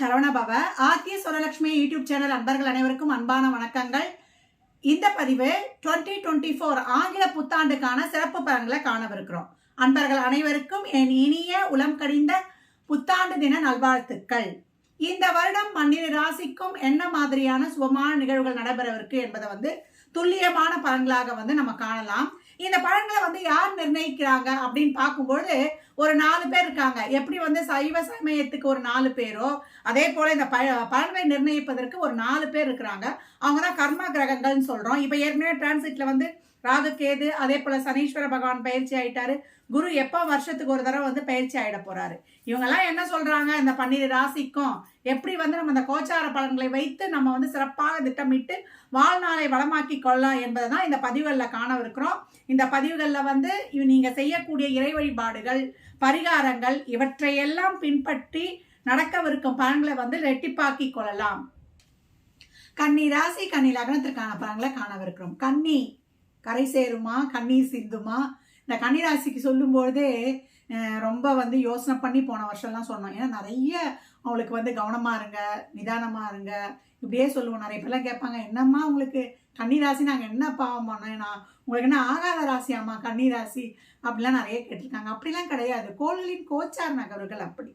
சரவணபவ ஆத்திய சுரலட்சுமி YouTube channel அன்பர்கள் அனைவருக்கும் அன்பான வணக்கங்கள். இந்த பதிவு 2024 டுவெண்ட்டி ஃபோர் ஆங்கில புத்தாண்டுக்கான சிறப்பு பலன்களை காணவிருக்கிறோம். அன்பர்கள் அனைவருக்கும் என் இனிய உளம் கடிந்த புத்தாண்டு தின நல்வாழ்த்துக்கள். இந்த வருடம் பன்னிரு ராசிக்கும் என்ன மாதிரியான சுபமான நிகழ்வுகள் நடைபெறவிருக்கு என்பதை வந்து துல்லியமான பலன்களாக வந்து நம்ம காணலாம். இந்த பலன்களை வந்து யார் நிர்ணயிக்கிறாங்க அப்படின்னு பார்க்கும்பொழுது ஒரு நாலு பேர் இருக்காங்க. எப்படி வந்து சைவ சமயத்துக்கு ஒரு நாலு பேரோ அதே போல இந்த ப பலன்களை நிர்ணயிப்பதற்கு ஒரு நாலு பேர் இருக்கிறாங்க. அவங்க தான் கர்ம கிரகங்கள்னு சொல்றோம். இப்போ ஏற்கனவே டிரான்சிட்ல வந்து ராகு கேது அதே போல சனீஸ்வர பகவான் பயிற்சி ஆயிட்டாரு. குரு எப்போ வருஷத்துக்கு ஒரு தடவை வந்து பயிற்சி ஆயிட போறாரு. இவங்கெல்லாம் என்ன சொல்றாங்க? இந்த பன்னிரு ராசிக்கும் எப்படி வந்து நம்ம இந்த கோச்சார பலன்களை வைத்து நம்ம வந்து சிறப்பாக திட்டமிட்டு வாழ்நாளை வளமாக்கி கொள்ளலாம் என்பதை தான் இந்த பதிவுகளில் காணவிருக்கிறோம். இந்த பதிவுகளில் வந்து இவ- நீங்க செய்யக்கூடிய இறை வழிபாடுகள் பரிகாரங்கள் இவற்றையெல்லாம் பின்பற்றி நடக்கவிருக்கும் பலன்களை வந்து ரெட்டிப்பாக்கி கொள்ளலாம். கன்னி ராசி கன்னி லக்னத்திற்கான பலன்களை காணவிருக்கிறோம். கன்னி கரை சேருமா கண்ணீர் சிந்துமா? இந்த கன்னி ராசிக்கு சொல்லும்பொழுதே ரொம்ப வந்து யோசனை பண்ணி போன வருஷம்லாம் சொன்னோம். ஏன்னா நிறைய அவங்களுக்கு வந்து கவனமாக இருங்க நிதானமாக இருங்க. இப்படியே சொல்லுவோம். நிறைய பேர்லாம் கேட்பாங்க என்னம்மா உங்களுக்கு கன்னி ராசி நாங்கள் என்ன பாவம் பண்ணோம்? நான் உங்களுக்கு என்ன ஆகாத ராசியாம்மா கன்னி ராசி அப்படிலாம் நிறைய கேட்டிருக்காங்க. அப்படிலாம் கிடையாது. கோள்களின் கோச்சார் நகர்கள் அப்படி.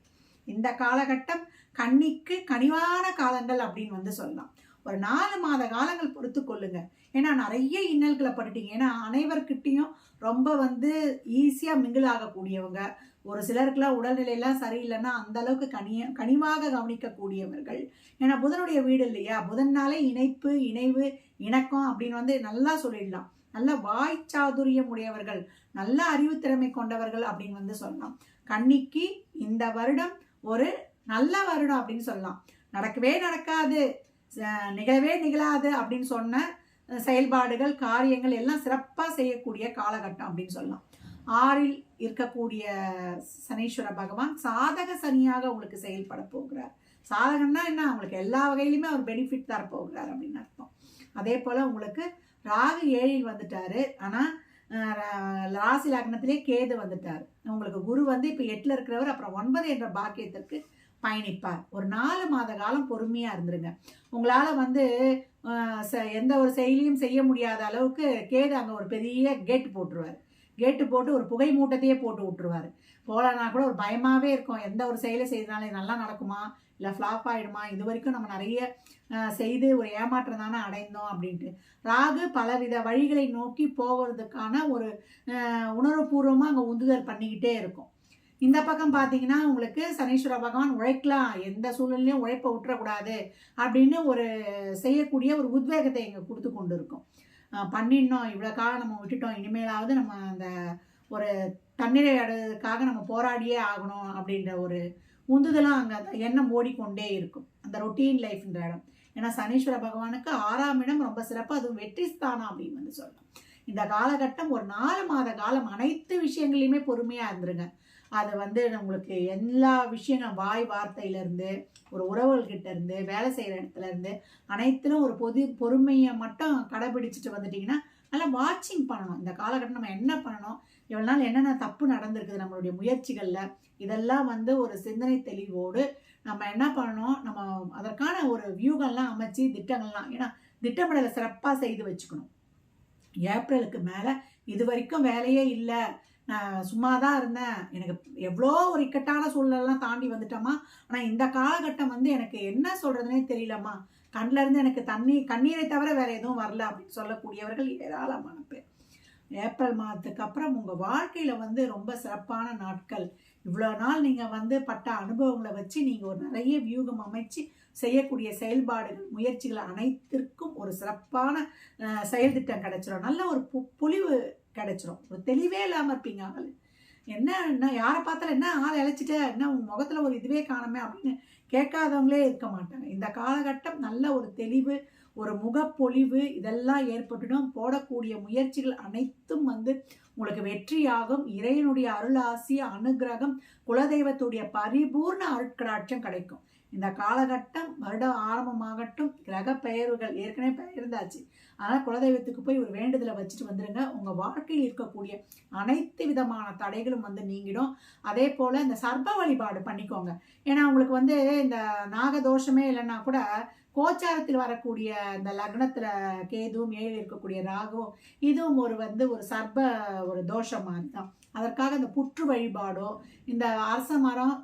இந்த காலகட்டம் கன்னிக்கு கனிவான காலங்கள் அப்படின்னு வந்து சொல்லலாம். ஒரு நாலு மாத காலங்கள் பொறுத்து கொள்ளுங்க. ஏன்னா நிறைய இன்னல்களை பட்டுட்டீங்க. ஏன்னா அனைவர்கிட்டையும் ரொம்ப வந்து ஈஸியாக மிங்கிள் ஆகக்கூடியவங்க. ஒரு சிலருக்குலாம் உடல்நிலையெல்லாம் சரியில்லைன்னா அந்த அளவுக்கு கனிய கனிவாக கவனிக்கக்கூடியவர்கள். ஏன்னா புதனுடைய வீடு இல்லையா? புதன்னாலே இணைப்பு இணைவு இணக்கம் அப்படின்னு வந்து நல்லா சொல்லிடலாம். நல்ல வாய்ச்சாதுரியம் உடையவர்கள் நல்ல அறிவுத்திறமை கொண்டவர்கள் அப்படின்னு வந்து சொல்லலாம். கன்னிக்கு இந்த வருடம் ஒரு நல்ல வருடம் அப்படின்னு சொல்லலாம். நடக்கவே நடக்காது. நிகழவே நிகழாது அப்படின்னு சொன்ன செயல்பாடுகள் காரியங்கள் எல்லாம் சிறப்பாக செய்யக்கூடிய காலகட்டம் அப்படின்னு சொல்லலாம். ஆறில் இருக்கக்கூடிய சனீஸ்வர பகவான் சாதக சனியாக உங்களுக்கு செயல்பட போகிறார். சாதகம்னா என்ன? உங்களுக்கு எல்லா வகையிலுமே அவர் பெனிஃபிட் தர போகிறார் அப்படின்னு அர்த்தம். அதே போல் உங்களுக்கு ராகு ஏழில் வந்துட்டாரு. ஆனால் ராசி லக்னத்திலே கேது வந்துட்டார். உங்களுக்கு குரு வந்து இப்போ எட்டில் இருக்கிறவர் அப்புறம் ஒன்பது என்ற பாக்கியத்திற்கு பயணிப்பார். ஒரு நாலு மாத காலம் பொறுமையாக இருந்துருங்க. உங்களால் வந்து ச- எந்த ஒரு செயலியும் செய்ய முடியாத அளவுக்கு கேது அங்கே ஒரு பெரிய கேட்டு போட்டுருவார். கேட்டு போட்டு ஒரு புகை மூட்டத்தையே போட்டு விட்டுருவார். போகலன்னா கூட ஒரு பயமாகவே இருக்கும். எந்த ஒரு செயலை செய்தனாலும் நல்லா நடக்குமா? இல்லை ஃப்ளாப் ஆகிடுமா இது வரைக்கும் நம்ம நிறைய செய்து ஒரு ஏமாற்றம் தானே அடைந்தோம் அப்படின்ட்டு. ராகு பலவித வழிகளை நோக்கி போகிறதுக்கான ஒரு உணர்வுபூர்வமாக அங்கே உந்துதல் பண்ணிக்கிட்டே இருக்கும். இந்த பக்கம் பார்த்தீங்கன்னா உங்களுக்கு சனீஸ்வர பகவான் உழைக்கலாம். எந்த சூழ்நிலையும் உழைப்ப விட்டுறக்கூடாது அப்படின்னு ஒரு செய்யக்கூடிய ஒரு உத்வேகத்தை எங்க கொடுத்து கொண்டு இருக்கும் பண்ணிடணும். இவ்வளோ காலம் நம்ம விட்டுட்டோம். இனிமேலாவது நம்ம அந்த ஒரு தண்ணீரை நம்ம போராடியே ஆகணும் அப்படின்ற ஒரு உந்துதலும் அங்கே அந்த எண்ணம் ஓடிக்கொண்டே இருக்கும். அந்த ரொட்டீன் லைஃப்ன்ற இடம். ஏன்னா சனீஸ்வர பகவானுக்கு ஆறாம் இடம் ரொம்ப சிறப்பு. அதுவும் வெற்றி ஸ்தானம் அப்படின்னு வந்து சொல்லலாம். இந்த காலகட்டம் ஒரு நாலு மாத காலம் அனைத்து விஷயங்களையுமே பொறுமையாக இருந்துருங்க. அதை வந்து உங்களுக்கு எல்லா விஷயங்களும் வாய் வார்த்தையிலேருந்து ஒரு உறவுகள்கிட்ட இருந்து வேலை செய்கிற இடத்துல இருந்து அனைத்திலும் ஒரு பொது பொறுமையை மட்டும் கடைபிடிச்சிட்டு வந்துட்டிங்கன்னா நல்லா வாட்சிங் பண்ணணும். இந்த காலகட்டம் நம்ம என்ன பண்ணணும்? இவ்வளோ நாள் என்னென்ன தப்பு நடந்திருக்குது நம்மளுடைய முயற்சிகளில்? இதெல்லாம் வந்து ஒரு சிந்தனை தெளிவோடு நம்ம என்ன பண்ணணும்? நம்ம அதற்கான ஒரு வியூகள்லாம் அமைச்சு திட்டங்கள்லாம் ஏன்னா திட்டமிடலை சிறப்பாக செய்து வச்சுக்கணும். ஏப்ரலுக்கு மேலே இது வரைக்கும் வேலையே இல்லை. நான் சும்மா தான் இருந்தேன். எனக்கு எவ்வளோ ஒரு இக்கட்டான சூழ்நிலாம் தாண்டி வந்துட்டோமா ஆனால் இந்த காலகட்டம் வந்து எனக்கு என்ன சொல்கிறதுனே தெரியலம்மா. கண்ணில் இருந்து எனக்கு தண்ணி கண்ணீரை தவிர வேறு எதுவும் வரல அப்படின்னு சொல்லக்கூடியவர்கள் ஏராளமான பேர். ஏப்ரல் மாதத்துக்கு அப்புறம் உங்கள் வாழ்க்கையில் வந்து ரொம்ப சிறப்பான நாட்கள். இவ்வளோ நாள் நீங்கள் வந்து பட்ட அனுபவங்களை வச்சு நீங்கள் ஒரு நிறைய வியூகம் அமைச்சு செய்யக்கூடிய செயல்பாடுகள் முயற்சிகள் அனைத்திற்கும் ஒரு சிறப்பான செயல்திட்டம் கிடைச்சிடும் நல்ல ஒரு பு பொலிவு கிடைச்சிரும். ஒரு தெளிவே இல்லாமல் இருப்பீங்க ஆள். என்ன என்ன யாரை பார்த்தாலும் என்ன ஆள் இழைச்சிட்ட என்ன உன் முகத்தில் ஒரு இதுவே காணுமே அப்படின்னு கேட்காதவங்களே இருக்க மாட்டாங்க. இந்த காலகட்டம் நல்ல ஒரு தெளிவு ஒரு முகப்பொலிவு இதெல்லாம் ஏற்பட்டுடும். போடக்கூடிய முயற்சிகள் அனைத்தும் வந்து உங்களுக்கு வெற்றியாகும். இறைவனுடைய அருளாசி அனுகிரகம் குலதெய்வத்துடைய பரிபூர்ண அருட்கடாட்சம் கிடைக்கும். இந்த காலகட்டம் வருடம் ஆரம்பமாகட்டும் கிரக பெயர்வுகள் ஏற்கனவே பெயர்ந்தாச்சு. அதனால் குலதெய்வத்துக்கு போய் ஒரு வேண்டுதலை வச்சுட்டு வந்துடுங்க உங்கள் வாழ்க்கையில் இருக்கக்கூடிய அனைத்து விதமான தடைகளும் வந்து நீங்கிடும். அதே போல் இந்த சர்ப்ப வழிபாடு பண்ணிக்கோங்க. ஏன்னா உங்களுக்கு வந்து இந்த நாகதோஷமே இல்லைன்னா கூட கோச்சாரத்தில் வரக்கூடிய அந்த லக்னத்தில் கேதுவும் ஏழு இருக்கக்கூடிய ராகுவும் இதுவும் ஒரு வந்து ஒரு சர்ப்ப ஒரு தோஷம் மாதிரி தான் அதற்காக இந்த புற்று வழிபாடோ இந்த அரச மரம்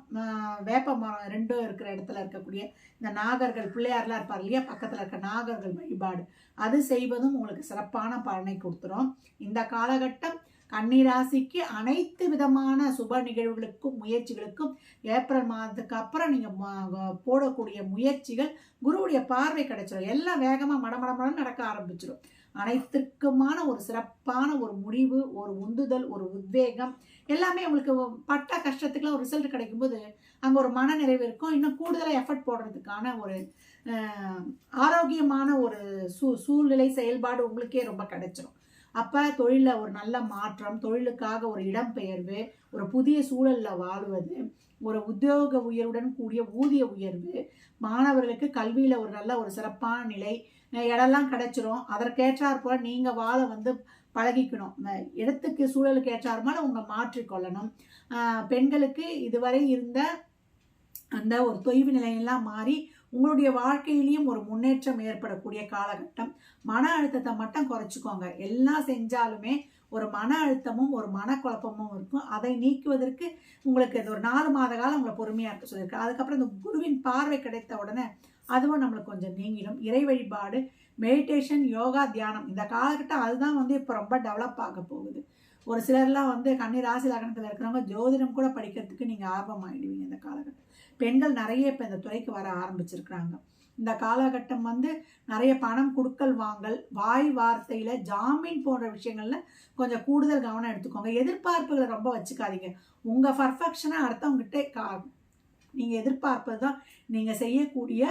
வேப்ப மரம் ரெண்டும் இருக்கிற இடத்துல இருக்கக்கூடிய இந்த நாகர்கள் பிள்ளையார்லாம் இருப்பார் இல்லையா? பக்கத்தில் இருக்க நாகர்கள் வழிபாடு. அது செய்வதும் உங்களுக்கு சிறப்பான பலனை கொடுத்துரும். இந்த காலகட்டம் கன்னிராசிக்கு அனைத்து விதமான சுப நிகழ்வுகளுக்கும் முயற்சிகளுக்கும் ஏப்ரல் மாதத்துக்கு அப்புறம் நீங்கள் போடக்கூடிய முயற்சிகள் குருவுடைய பார்வை கிடைச்சிடும் எல்லாம் வேகமாக மடமடமடம் நடக்க ஆரம்பிச்சிடும் அனைத்திற்குமான ஒரு சிறப்பான ஒரு முடிவு ஒரு உந்துதல் ஒரு உத்வேகம் எல்லாமே உங்களுக்கு பட்ட கஷ்டத்துக்குலாம் ஒரு ரிசல்ட் கிடைக்கும்போது அங்கே ஒரு மன நிறைவு இருக்கும். இன்னும் கூடுதலாக எஃபர்ட் போடுறதுக்கான ஒரு ஆரோக்கியமான ஒரு சூ சூழ்நிலை செயல்பாடு உங்களுக்கே ரொம்ப கிடைச்சிரும். அப்போ தொழிலில் ஒரு நல்ல மாற்றம் தொழிலுக்காக ஒரு இடம்பெயர்வு ஒரு புதிய சூழலில் வாழுவது ஒரு உத்தியோக உயர்வுடன் கூடிய ஊதிய உயர்வு மாணவர்களுக்கு கல்வியில் ஒரு நல்ல ஒரு சிறப்பான நிலை இடம்லாம் கிடைச்சிரும். அதற்கேற்றாற் போல் நீங்கள் வாழ வந்து பழகிக்கணும். இடத்துக்கு சூழலுக்கு ஏற்றார் போல உங்கள் மாற்றிக்கொள்ளணும் பெண்களுக்கு இதுவரை இருந்த அந்த ஒரு தொய்வு நிலையெல்லாம் மாறி உங்களுடைய வாழ்க்கையிலையும் ஒரு முன்னேற்றம் ஏற்படக்கூடிய காலகட்டம். மன அழுத்தத்தை மட்டும் குறைச்சிக்கோங்க. எல்லாம் செஞ்சாலுமே ஒரு மன அழுத்தமும் ஒரு மனக்குழப்பமும் இருக்கும். அதை நீக்குவதற்கு உங்களுக்கு இது ஒரு நாலு மாத காலம் உங்களை பொறுமையாக இருக்க சொல்லியிருக்கு. அதுக்கப்புறம் இந்த குருவின் பார்வை கிடைத்த உடனே அதுவும் நம்மளுக்கு கொஞ்சம் நீங்கிடும். இறை வழிபாடு மெடிடேஷன் யோகா தியானம் இந்த காலகட்டம் அதுதான் வந்து இப்போ ரொம்ப டெவலப் ஆக போகுது. ஒரு சிலர்லாம் வந்து கன்னி ராசி லக்னத்தில் இருக்கிறவங்க ஜோதிடம் கூட படிக்கிறதுக்கு நீங்கள் ஆர்வம் இந்த காலகட்டம். பெண்கள் நிறைய இப்போ இந்த துறைக்கு வர ஆரம்பிச்சிருக்கிறாங்க. இந்த காலகட்டம் வந்து நிறைய பணம் கொடுக்கல் வாங்கல் வாய் வார்த்தையில் ஜாமீன் போன்ற விஷயங்களில் கொஞ்சம் கூடுதல் கவனம் எடுத்துக்கோங்க. எதிர்பார்ப்புகளை ரொம்ப வச்சுக்காதீங்க. உங்கள் பர்ஃபெக்ஷனை அடுத்தவங்ககிட்ட கா நீங்கள் எதிர்பார்ப்பது தான் நீங்கள் செய்யக்கூடிய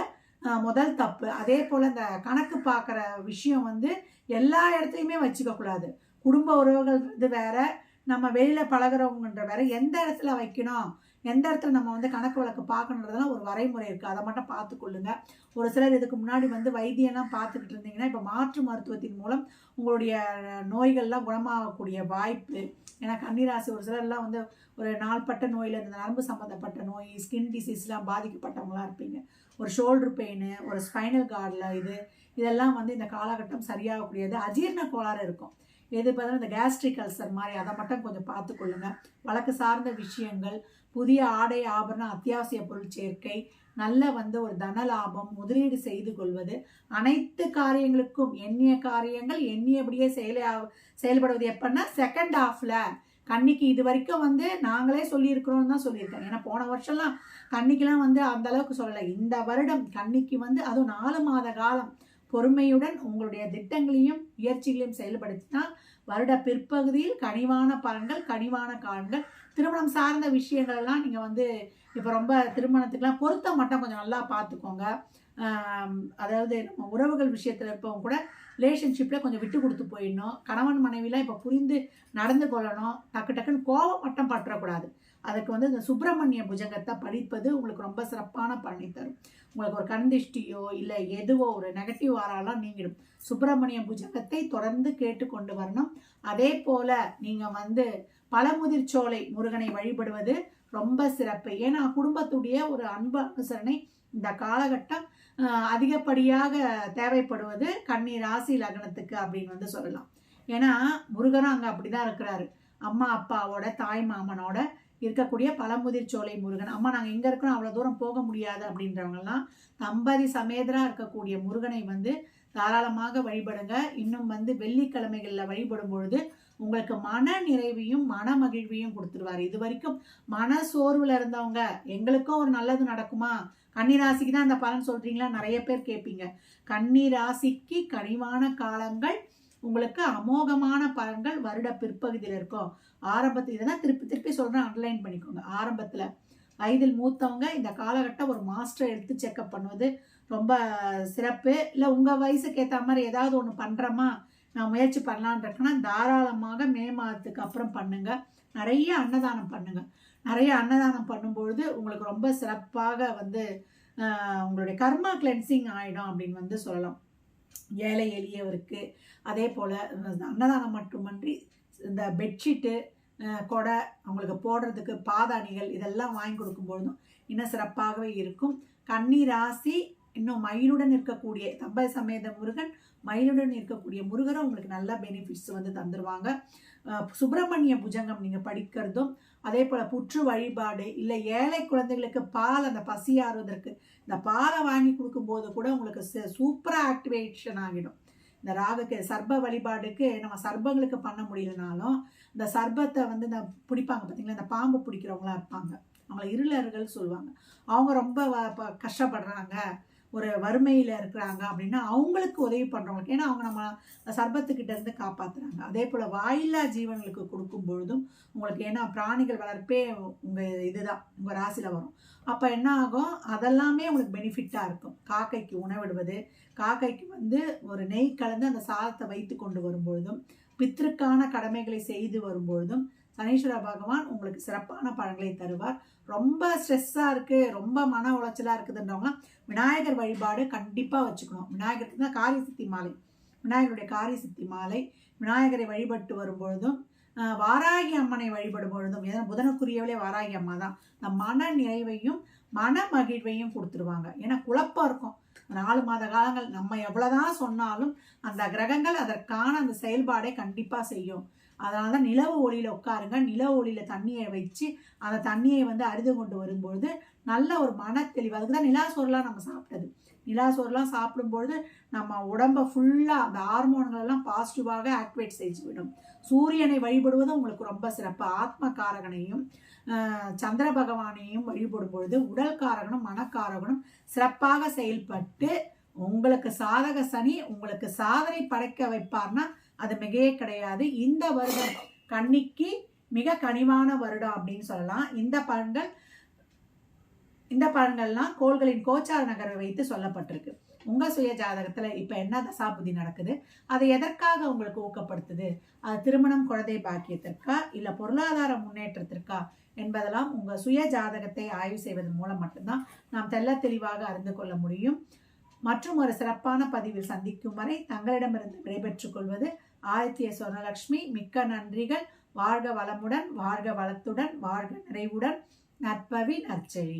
முதல் தப்பு. அதே போல் இந்த கணக்கு பார்க்குற விஷயம் வந்து எல்லா இடத்துலையுமே வச்சுக்கக்கூடாது குடும்ப குடும்ப உறவுகள்ன்றது வேற நம்ம வெளியில் பழகுறவங்கன்ற வேற எந்த இடத்துல வைக்கணும்? எந்த இடத்துல நம்ம வந்து கணக்கு வழக்கு பார்க்கணுன்றதெல்லாம் ஒரு வரைமுறை இருக்குது அதை மட்டும் பார்த்துக்கொள்ளுங்க. ஒரு சிலர் இதுக்கு முன்னாடி வந்து வைத்தியம்லாம் பார்த்துக்கிட்டு இருந்தீங்கன்னா இப்போ மாற்று மருத்துவத்தின் மூலம் உங்களுடைய நோய்கள்லாம் குணமாகக்கூடிய வாய்ப்பு. ஏன்னா கன்னிராசி ஒரு சிலர்லாம் வந்து ஒரு நாள்பட்ட நோயில் இந்த நரம்பு சம்மந்தப்பட்ட நோய் ஸ்கின் டிசீஸ்லாம் பாதிக்கப்பட்டவங்களாம் இருப்பீங்க. ஒரு ஷோல்டர் பெயின் ஒரு ஸ்பைனல் கார்டில் இது இதெல்லாம் வந்து இந்த காலகட்டம் சரியாகக்கூடியது. அஜீரண கோளாறு இருக்கும். எது பார்த்தாலும் இந்த கேஸ்ட்ரிக் அல்சர் மாதிரி அதை மட்டும் கொஞ்சம் பார்த்துக்கொள்ளுங்க. வழக்கு சார்ந்த விஷயங்கள் புதிய ஆடை ஆபரணம் அத்தியாவசிய பொருள் சேர்க்கை நல்ல வந்து ஒரு தன லாபம் முதலீடு செய்து கொள்வது அனைத்து காரியங்களுக்கும் எண்ணிய காரியங்கள் எண்ணியபடியே செயல செயல்படுவது எப்படின்னா செகண்ட் ஹாஃப்ல கன்னிக்கு இது வரைக்கும் வந்து நாங்களே சொல்லியிருக்கிறோம் தான் சொல்லியிருக்கேன். ஏன்னா போன வருஷம்லாம் கன்னிக்கெல்லாம் வந்து அந்த அளவுக்கு சொல்லலை. இந்த வருடம் கன்னிக்கு வந்து அதுவும் நாலு மாத காலம் பொறுமையுடன் உங்களுடைய திட்டங்களையும் முயற்சிகளையும் செயல்படுத்தினால் வருட பிற்பகுதியில் கனிவான பலன்கள் கனிவான காலங்கள் திருமணம் சார்ந்த விஷயங்கள்லாம் நீங்கள் வந்து இப்போ ரொம்ப திருமணத்துக்கெலாம் பொருத்தம் மட்டும் கொஞ்சம் நல்லா பார்த்துக்கோங்க அதாவது நம்ம உறவுகள் விஷயத்தில் இருப்பவங்க கூட ரிலேஷன்ஷிப்பில் கொஞ்சம் விட்டு கொடுத்து போயிடணும். கணவன் மனைவிலாம் இப்போ புரிந்து நடந்து கொள்ளணும். டக்கு டக்குன்னு கோபம் மட்டும் பற்றக்கூடாது. அதுக்கு வந்து இந்த சுப்பிரமணிய புஜங்கத்தை படிப்பது உங்களுக்கு ரொம்ப சிறப்பான பலனை தரும். உங்களுக்கு ஒரு கண்திஷ்டியோ இல்லை எதுவோ ஒரு நெகட்டிவ் ஆறாலாம் நீங்கிடும். சுப்பிரமணிய புஜங்கத்தை தொடர்ந்து கேட்டுக்கொண்டு வரணும். அதே போல் நீங்கள் வந்து பழமுதிர்ச்சோலை முருகனை வழிபடுவது ரொம்ப சிறப்பு. ஏன்னா குடும்பத்துடைய ஒரு அன்பு அனுசரணை இந்த காலகட்டம் அதிகப்படியாக தேவைப்படுவது கன்னி ராசி லக்னத்துக்கு அப்படின்னு வந்து சொல்லலாம். ஏன்னா முருகனும் அங்கே அப்படிதான் இருக்கிறாரு. அம்மா அப்பாவோட தாய் மாமனோட இருக்கக்கூடிய பழமுதிர் சோலை முருகன். அம்மா நாங்கள் எங்கே இருக்கணும் அவ்வளோ தூரம் போக முடியாது அப்படின்றவங்கலாம் தம்பதி சமேதராக இருக்கக்கூடிய முருகனை வந்து தாராளமாக வழிபடுங்க. இன்னும் வந்து வெள்ளிக்கிழமைகளில் வழிபடும் பொழுது உங்களுக்கு மன நிறைவையும் மன மகிழ்வையும் கொடுத்துருவாரு. இது வரைக்கும் மன சோர்வில் இருந்தவங்க எங்களுக்கும் ஒரு நல்லது நடக்குமா? கன்னி ராசிக்கு தான் அந்த பலன் சொல்றீங்களா? நிறைய பேர் கேட்பீங்க கன்னிராசிக்கு கனிவான காலங்கள் உங்களுக்கு அமோகமான பலன்கள் வருட பிற்பகுதியில் இருக்கும். ஆரம்பத்தில் இதெல்லாம் திருப்பி திருப்பி சொல்கிறேன் அண்டர்லைன் பண்ணிக்கோங்க. ஆரம்பத்தில் வயதில் மூத்தவங்க இந்த காலகட்டம் ஒரு மாஸ்டர் எடுத்து செக்அப் பண்ணுவது ரொம்ப சிறப்பு. இல்லை உங்கள் வயசுக்கு ஏற்ற மாதிரி ஏதாவது ஒன்று பண்ணுறோமா நான் முயற்சி பண்ணலான்னு இருக்கேன்னா தாராளமாக மே மாதத்துக்கு அப்புறம் பண்ணுங்கள் நிறைய அன்னதானம் பண்ணுங்கள் நிறைய அன்னதானம் பண்ணும்பொழுது உங்களுக்கு ரொம்ப சிறப்பாக வந்து உங்களுடைய கர்மா கிளென்சிங் ஆகிடும் அப்படின்னு வந்து சொல்லலாம். ஏழை எளியவருக்கு. அதே போல் அன்னதானம் மட்டுமன்றி இந்த பெட்ஷீட்டு கொடை அவங்களுக்கு போடுறதுக்கு பாதாணிகள் இதெல்லாம் வாங்கி கொடுக்கும்பொழுதும் இன்னும் சிறப்பாகவே இருக்கும். கன்னி ராசி இன்னும் மயிலுடன் இருக்கக்கூடிய தம்ப சமேத முருகன் மயிலுடன் இருக்கக்கூடிய முருகரும் உங்களுக்கு நல்ல பெனிஃபிட்ஸ் வந்து தந்துடுவாங்க சுப்பிரமணிய புஜங்கம் நீங்கள் படிக்கிறதும் அதே போல் புற்று வழிபாடு இல்லை ஏழை குழந்தைகளுக்கு பால் அந்த பசி ஆறுவதற்கு இந்த பாலை வாங்கி கொடுக்கும்போது கூட உங்களுக்கு சூப்பராக ஆக்டிவேஷன் ஆகிடும். இந்த ராகுக்கு சர்ப வழிபாடுக்கு நம்ம சர்பங்களுக்கு பண்ண முடியலனாலும் இந்த சர்பத்தை வந்து இந்த பிடிப்பாங்க பார்த்தீங்களா இந்த பாம்பு பிடிக்கிறவங்களா இருப்பாங்க. அவங்கள இருளர்கள் சொல்லுவாங்க. அவங்க ரொம்ப ப- கஷ்டப்படுறாங்க. ஒரு வறுமையில் இருக்கிறாங்க அப்படின்னா அவங்களுக்கு உதவி பண்ணுறவங்களுக்கு ஏன்னா அவங்க நம்ம சர்பத்துக்கிட்டேருந்து சர்பத்துக்கிட்ட இருந்து அதே போல் வாயில்லா ஜீவன்களுக்கு கொடுக்கும் பொழுதும் உங்களுக்கு ஏன்னா பிராணிகள் வளர்ப்பே உங்கள் இதுதான் உங்கள் ராசியில் வரும். அப்போ என்ன ஆகும்? அதெல்லாமே உங்களுக்கு பெனிஃபிட்டாக இருக்கும். காக்கைக்கு உணவிடுவது காக்கைக்கு வந்து ஒரு நெய் கலந்து அந்த சாதத்தை வைத்து கொண்டு வரும்பொழுதும் பித்திருக்கான கடமைகளை செய்து வரும்பொழுதும் சனீஸ்வர பகவான் உங்களுக்கு சிறப்பான பழங்களை தருவார். ரொம்ப ஸ்ட்ரெஸ்ஸாக இருக்குது ரொம்ப மன உளைச்சலாக இருக்குதுன்றவங்களாம் விநாயகர் வழிபாடு கண்டிப்பாக வச்சுக்கணும். விநாயகருக்கு தான் காரிய சித்தி மாலை. விநாயகருடைய காரிய சித்தி மாலை விநாயகரை வழிபட்டு வரும்பொழுதும் வாராகி அம்மனை வழிபடும் பொழுதும் ஏன்னா புதனுக்குரியவளே வாராகி அம்மா தான் இந்த மன நிறைவையும் மன மகிழ்வையும் கொடுத்துருவாங்க. ஏன்னா குழப்பம் இருக்கும். நாலு மாத காலங்கள் நம்ம எவ்வளோதான் சொன்னாலும் அந்த கிரகங்கள் அதற்கான அந்த செயல்பாடை கண்டிப்பாக செய்யும். அதனால தான் நிலவு ஒளியில் உட்காருங்க. நிலவு ஒளியில் தண்ணியை வச்சு அந்த தண்ணியை வந்து அரிது கொண்டு வரும்பொழுது நல்ல ஒரு மன தெளிவு அதுக்கு தான் நிலா சோறுலாம் நம்ம சாப்பிட்டது. நிலா சோறுலாம் சாப்பிடும்பொழுது நம்ம உடம்பை ஃபுல்லாக அந்த ஹார்மோன்கள் எல்லாம் பாசிட்டிவாக ஆக்டிவேட் செஞ்சு விடும். சூரியனை வழிபடுவது உங்களுக்கு ரொம்ப சிறப்பு. ஆத்ம காரகனையும் சந்திர பகவானையும் வழிபடும் பொழுது உடல் காரகனும் மனக்காரகனும் சிறப்பாக செயல்பட்டு உங்களுக்கு சாதக சனி உங்களுக்கு சாதனை படைக்க வைப்பார்னா அது மிகையே கிடையாது. இந்த வருடம் கன்னிக்கு மிக கனிவான வருடம் அப்படின்னு சொல்லலாம். இந்த பலன்கள் இந்த பலன்கள்லாம் கோள்களின் கோச்சார நகரை வைத்து சொல்லப்பட்டிருக்கு. உங்க சுய ஜாதகத்துல இப்ப என்ன தசாபுதி நடக்குது? அதை எதற்காக உங்களுக்கு ஊக்கப்படுத்துது? அது திருமணம் குழந்தை பாக்கியத்திற்கா இல்ல பொருளாதார முன்னேற்றத்திற்கா என்பதெல்லாம் உங்க சுய ஜாதகத்தை ஆய்வு செய்வதன் மூலம் மட்டும்தான் நாம் தெள்ள தெளிவாக அறிந்து கொள்ள முடியும். மற்றும் ஒரு சிறப்பான பதிவில் சந்திக்கும் வரை தங்களிடமிருந்து விடைபெற்றுக் கொள்வது ஆதித்ய சொர்ணலக்ஷ்மி. மிக்க நன்றிகள். வாழ்க வளமுடன் வாழ்க வளத்துடன் வாழ்க நிறைவுடன். நற்பவி நற்செழி